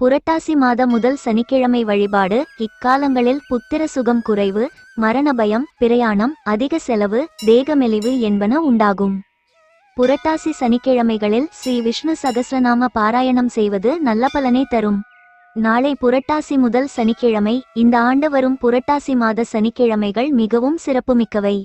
புரட்டாசி மாத முதல் சனிக்கிழமை வழிபாடு இக்காலங்களில் புத்திர சுகம் குறைவு மரண பயம் பிரயாணம் அதிக செலவு தேகமெலிவு என்பன உண்டாகும். புரட்டாசி சனிக்கிழமைகளில் ஸ்ரீ விஷ்ணு சகஸ்ரநாம பாராயணம் செய்வது நல்ல பலனை தரும். நாளை புரட்டாசி முதல் சனிக்கிழமை இந்த ஆண்டு வரும் புரட்டாசி மாத சனிக்கிழமைகள் மிகவும் சிறப்புமிக்கவை.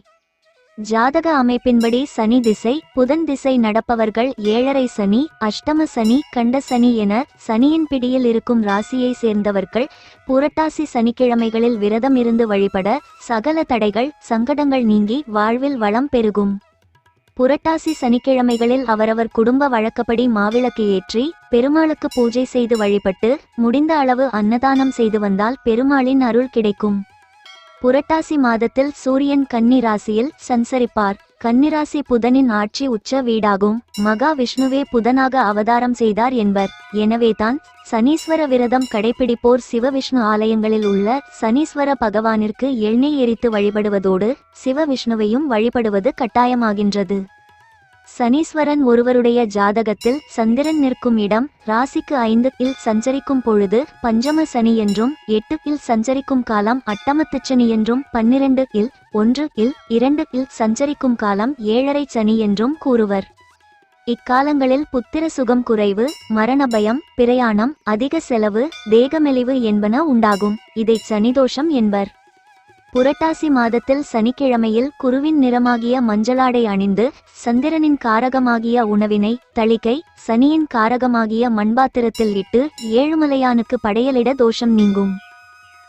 ஜாதக அமைப்பின்படி சனி திசை புதன் திசை நடப்பவர்கள் ஏழரை சனி அஷ்டம சனி கண்ட சனி என சனியின் பிடியில் இருக்கும் ராசியை சேர்ந்தவர்கள் புரட்டாசி சனிக்கிழமைகளில் விரதம் இருந்து வழிபட சகல தடைகள் சங்கடங்கள் நீங்கி வாழ்வில் வளம் பெருகும். புரட்டாசி சனிக்கிழமைகளில் அவரவர் குடும்ப வழக்கப்படி மாவிளக்கு ஏற்றி பெருமாளுக்கு பூஜை செய்து வழிபட்டு முடிந்த அளவு அன்னதானம் செய்து வந்தால் பெருமாளின் அருள் கிடைக்கும். புரட்டாசி மாதத்தில் சூரியன் கன்னிராசியில் சஞ்சரிப்பார். கன்னிராசி புதனின் ஆட்சி உச்ச வீடாகும். மகா விஷ்ணுவே புதனாக அவதாரம் செய்தார் என்பர். எனவேதான் சனீஸ்வர விரதம் கடைபிடிப்போர் சிவவிஷ்ணு ஆலயங்களில் உள்ள சனீஸ்வர பகவானிற்கு எண்ணெய் எரித்து வழிபடுவதோடு சிவவிஷ்ணுவையும் வழிபடுவது கட்டாயமாகின்றது. சனீஸ்வரன் ஒருவருடைய ஜாதகத்தில் சந்திரன் நிற்கும் இடம் ராசிக்கு ஐந்து இல் சஞ்சரிக்கும் பொழுது பஞ்சம சனி என்றும் எட்டு இல் சஞ்சரிக்கும் காலம் அட்டமத்துச் சனி என்றும் பன்னிரண்டு இல் ஒன்று இல் இரண்டு இல் சஞ்சரிக்கும் காலம் ஏழரை சனி என்றும் கூறுவர். இக்காலங்களில் புத்திர சுகம் குறைவு மரணபயம் பிரயாணம் அதிக செலவு தேகமெலிவு என்பன உண்டாகும். இதை சனிதோஷம் என்பர். புரட்டாசி மாதத்தில் சனிக்கிழமையில் குருவின் நிறமாகிய மஞ்சளாடை அணிந்து சந்திரனின் காரகமாகிய உணவினை தளிக்கை சனியின் காரகமாகிய மண்பாத்திரத்தில் இட்டு ஏழுமலையானுக்கு படையலிட தோஷம் நீங்கும்.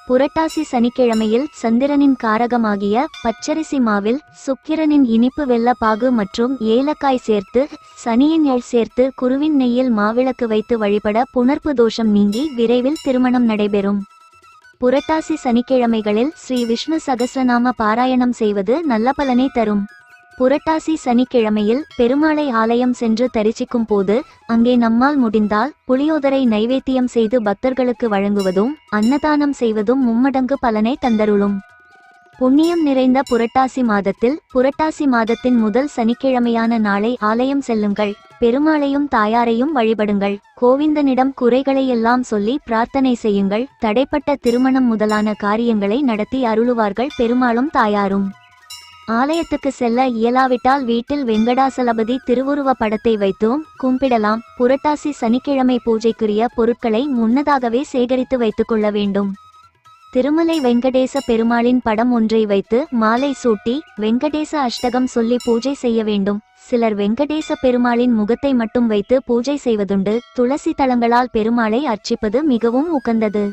புரட்டாசி சனிக்கிழமையில் சந்திரனின் காரகமாகிய பச்சரிசி மாவில் சுக்கிரனின் இனிப்பு வெள்ளப்பாகு மற்றும் ஏலக்காய் சேர்த்து சனியின் எள் சேர்த்து குருவின் நெய்யில் மாவிளக்கு வைத்து வழிபட புணர்ப்பு தோஷம் நீங்கி விரைவில் திருமணம் நடைபெறும். புரட்டாசி சனிக்கிழமைகளில் ஸ்ரீ விஷ்ணு சகஸ்ரநாம பாராயணம் செய்வது நல்ல பலனை தரும். புரட்டாசி சனிக்கிழமையில் பெருமாளை ஆலயம் சென்று தரிசிக்கும் போது அங்கே நம்மால் முடிந்தால் புளியோதரை நைவேத்தியம் செய்து பக்தர்களுக்கு வழங்குவதும் அன்னதானம் செய்வதும் மும்மடங்கு பலனை தந்தருளும். புண்ணியம் நிறைந்த புரட்டாசி மாதத்தில் புரட்டாசி மாதத்தின் முதல் சனிக்கிழமையான நாளை ஆலயம் செல்லுங்கள். பெருமாளையும் தாயாரையும் வழிபடுங்கள். கோவிந்தனிடம் குறைகளையெல்லாம் சொல்லி பிரார்த்தனை செய்யுங்கள். தடைப்பட்ட திருமணம் முதலான காரியங்களை நடத்தி அருளுவார்கள் பெருமாளும் தாயாரும். ஆலயத்துக்கு செல்ல இயலாவிட்டால் வீட்டில் வெங்கடாசலபதி திருவுருவ படத்தை வைத்தும். கும்பிடலாம். புரட்டாசி சனிக்கிழமை பூஜைக்குரிய பொருட்களை முன்னதாகவே சேகரித்து வைத்துக் கொள்ள வேண்டும். திருமலை வெங்கடேச பெருமாளின் படம் ஒன்றை வைத்து மாலை சூட்டி வெங்கடேச அஷ்டகம் சொல்லி பூஜை செய்ய வேண்டும். சிலர் வெங்கடேச பெருமாளின் முகத்தை மட்டும் வைத்து பூஜை செய்வதுண்டு. துளசி தளங்களால் பெருமாளை அர்ச்சிப்பது மிகவும் உகந்தது.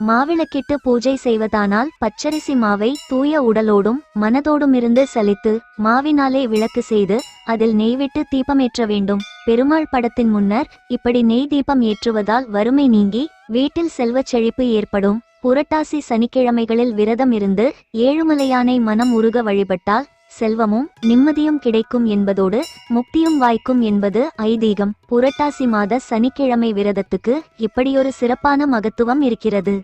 மாவிளக்கிட்டு பூஜை செய்வதானால் பச்சரிசி மாவை தூய உடலோடும் மனதோடும் இருந்து சலித்து மாவினாலே விளக்கு செய்து அதில் நெய்விட்டு தீபமேற்ற வேண்டும். பெருமாள் படத்தின் முன்னர் இப்படி நெய் தீபம் ஏற்றுவதால் வறுமை நீங்கி வீட்டில் செல்வச் செழிப்பு ஏற்படும். புரட்டாசி சனிக்கிழமைகளில் விரதம் இருந்து ஏழுமலையானை மனம் உருக வழிபட்டால் செல்வமும் நிம்மதியும் கிடைக்கும் என்பதோடு முக்தியும் வாய்க்கும் என்பது ஐதீகம். புரட்டாசி மாத சனிக்கிழமை விரதத்துக்கு இப்படியொரு சிறப்பான மகத்துவம் இருக்கிறது.